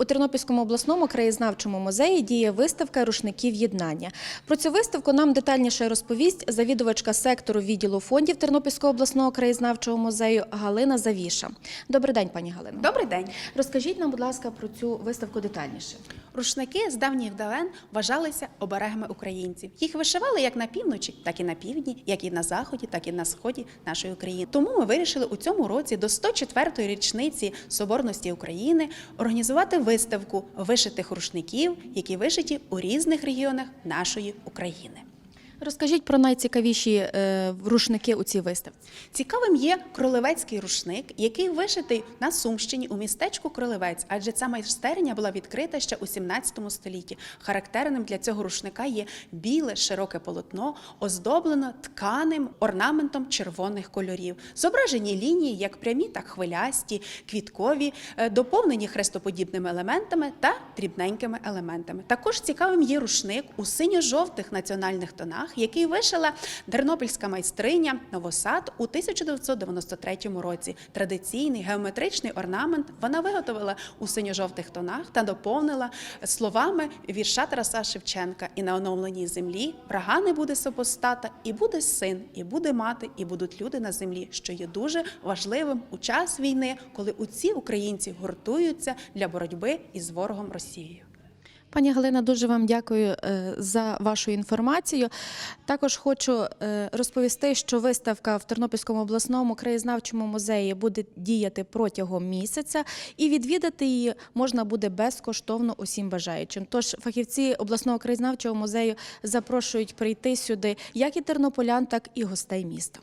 У Тернопільському обласному краєзнавчому музеї діє виставка рушників єднання. Про цю виставку нам детальніше розповість завідувачка сектору відділу фондів Тернопільського обласного краєзнавчого музею Галина Завіша. Добрий день, пані Галино. Добрий день. Розкажіть нам, будь ласка, про цю виставку детальніше. Рушники з давніх давен вважалися оберегами українців. Їх вишивали як на півночі, так і на півдні, як і на заході, так і на сході нашої України. Тому ми вирішили у цьому році до 104-ї річниці Соборності України організувати виставку вишитих рушників, які вишиті у різних регіонах нашої України. Розкажіть про найцікавіші е, рушники у цій виставці. Цікавим є кролевецький рушник, який вишитий на Сумщині у містечку Кролевець, адже ця майстерня була відкрита ще у 17 столітті. Характерним для цього рушника є біле широке полотно, оздоблено тканим орнаментом червоних кольорів. Зображені лінії як прямі, так хвилясті, квіткові, е, доповнені хрестоподібними елементами та дрібненькими елементами. Також цікавим є рушник у синьо-жовтих національних тонах, який вишила тернопільська майстриня Новосад у 1993 році. Традиційний геометричний орнамент вона виготовила у синьо-жовтих тонах та доповнила словами вірша Тараса Шевченка. І на оновленій землі врага не буде супостата, і буде син, і буде мати, і будуть люди на землі, що є дуже важливим у час війни, коли усі українці гуртуються для боротьби із ворогом Росією. Пані Галина, дуже вам дякую е, за вашу інформацію. Також хочу е, розповісти, що виставка в Тернопільському обласному краєзнавчому музеї буде діяти протягом місяця, і відвідати її можна буде безкоштовно усім бажаючим. Тож фахівці обласного краєзнавчого музею запрошують прийти сюди як і тернополян, так і гостей міста.